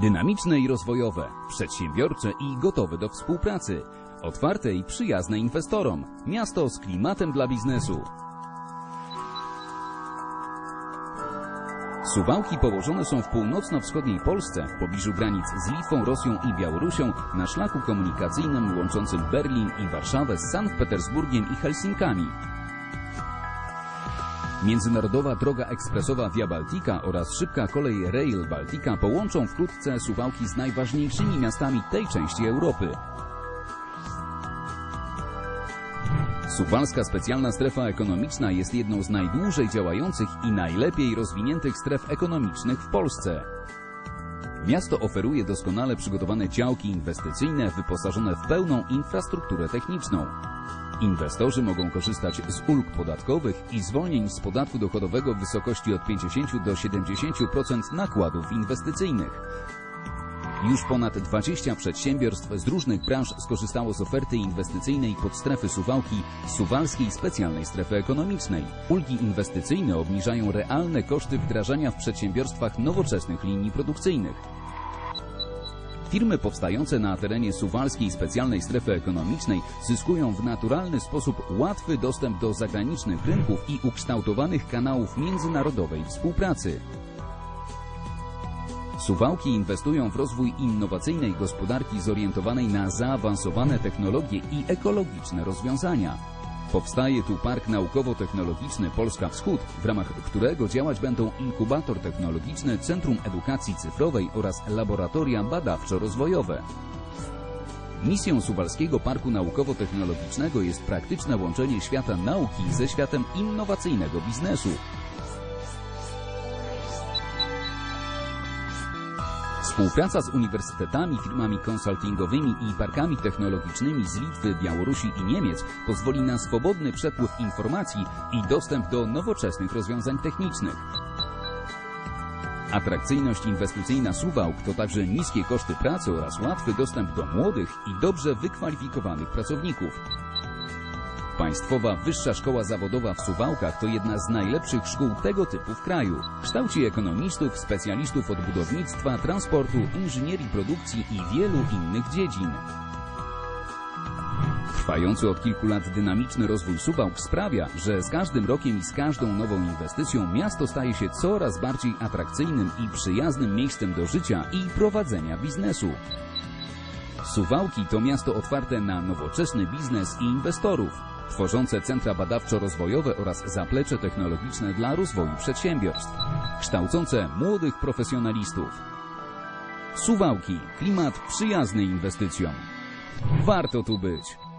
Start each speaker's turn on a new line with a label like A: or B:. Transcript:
A: Dynamiczne i rozwojowe, przedsiębiorcze i gotowe do współpracy. Otwarte i przyjazne inwestorom. Miasto z klimatem dla biznesu. Suwałki położone są w północno-wschodniej Polsce, w pobliżu granic z Litwą, Rosją i Białorusią, na szlaku komunikacyjnym łączącym Berlin i Warszawę z Sankt Petersburgiem i Helsinkami. Międzynarodowa droga ekspresowa Via Baltica oraz szybka kolej Rail Baltica połączą wkrótce Suwałki z najważniejszymi miastami tej części Europy. Suwalska Specjalna Strefa Ekonomiczna jest jedną z najdłużej działających i najlepiej rozwiniętych stref ekonomicznych w Polsce. Miasto oferuje doskonale przygotowane działki inwestycyjne wyposażone w pełną infrastrukturę techniczną. Inwestorzy mogą korzystać z ulg podatkowych i zwolnień z podatku dochodowego w wysokości od 50 do 70% nakładów inwestycyjnych. Już ponad 20 przedsiębiorstw z różnych branż skorzystało z oferty inwestycyjnej podstrefy Suwałki Suwalskiej Specjalnej Strefy Ekonomicznej. Ulgi inwestycyjne obniżają realne koszty wdrażania w przedsiębiorstwach nowoczesnych linii produkcyjnych. Firmy powstające na terenie Suwalskiej Specjalnej Strefy Ekonomicznej zyskują w naturalny sposób łatwy dostęp do zagranicznych rynków i ukształtowanych kanałów międzynarodowej współpracy. Suwałki inwestują w rozwój innowacyjnej gospodarki zorientowanej na zaawansowane technologie i ekologiczne rozwiązania. Powstaje tu Park Naukowo-Technologiczny Polska Wschód, w ramach którego działać będą inkubator technologiczny, Centrum Edukacji Cyfrowej oraz laboratoria badawczo-rozwojowe. Misją Suwalskiego Parku Naukowo-Technologicznego jest praktyczne łączenie świata nauki ze światem innowacyjnego biznesu. Współpraca z uniwersytetami, firmami konsultingowymi i parkami technologicznymi z Litwy, Białorusi i Niemiec pozwoli na swobodny przepływ informacji i dostęp do nowoczesnych rozwiązań technicznych. Atrakcyjność inwestycyjna Suwałk to także niskie koszty pracy oraz łatwy dostęp do młodych i dobrze wykwalifikowanych pracowników. Państwowa Wyższa Szkoła Zawodowa w Suwałkach to jedna z najlepszych szkół tego typu w kraju. Kształci ekonomistów, specjalistów od budownictwa, transportu, inżynierii produkcji i wielu innych dziedzin. Trwający od kilku lat dynamiczny rozwój Suwałk sprawia, że z każdym rokiem i z każdą nową inwestycją miasto staje się coraz bardziej atrakcyjnym i przyjaznym miejscem do życia i prowadzenia biznesu. Suwałki to miasto otwarte na nowoczesny biznes i inwestorów, tworzące centra badawczo-rozwojowe oraz zaplecze technologiczne dla rozwoju przedsiębiorstw, kształcące młodych profesjonalistów. Suwałki, klimat przyjazny inwestycjom. Warto tu być.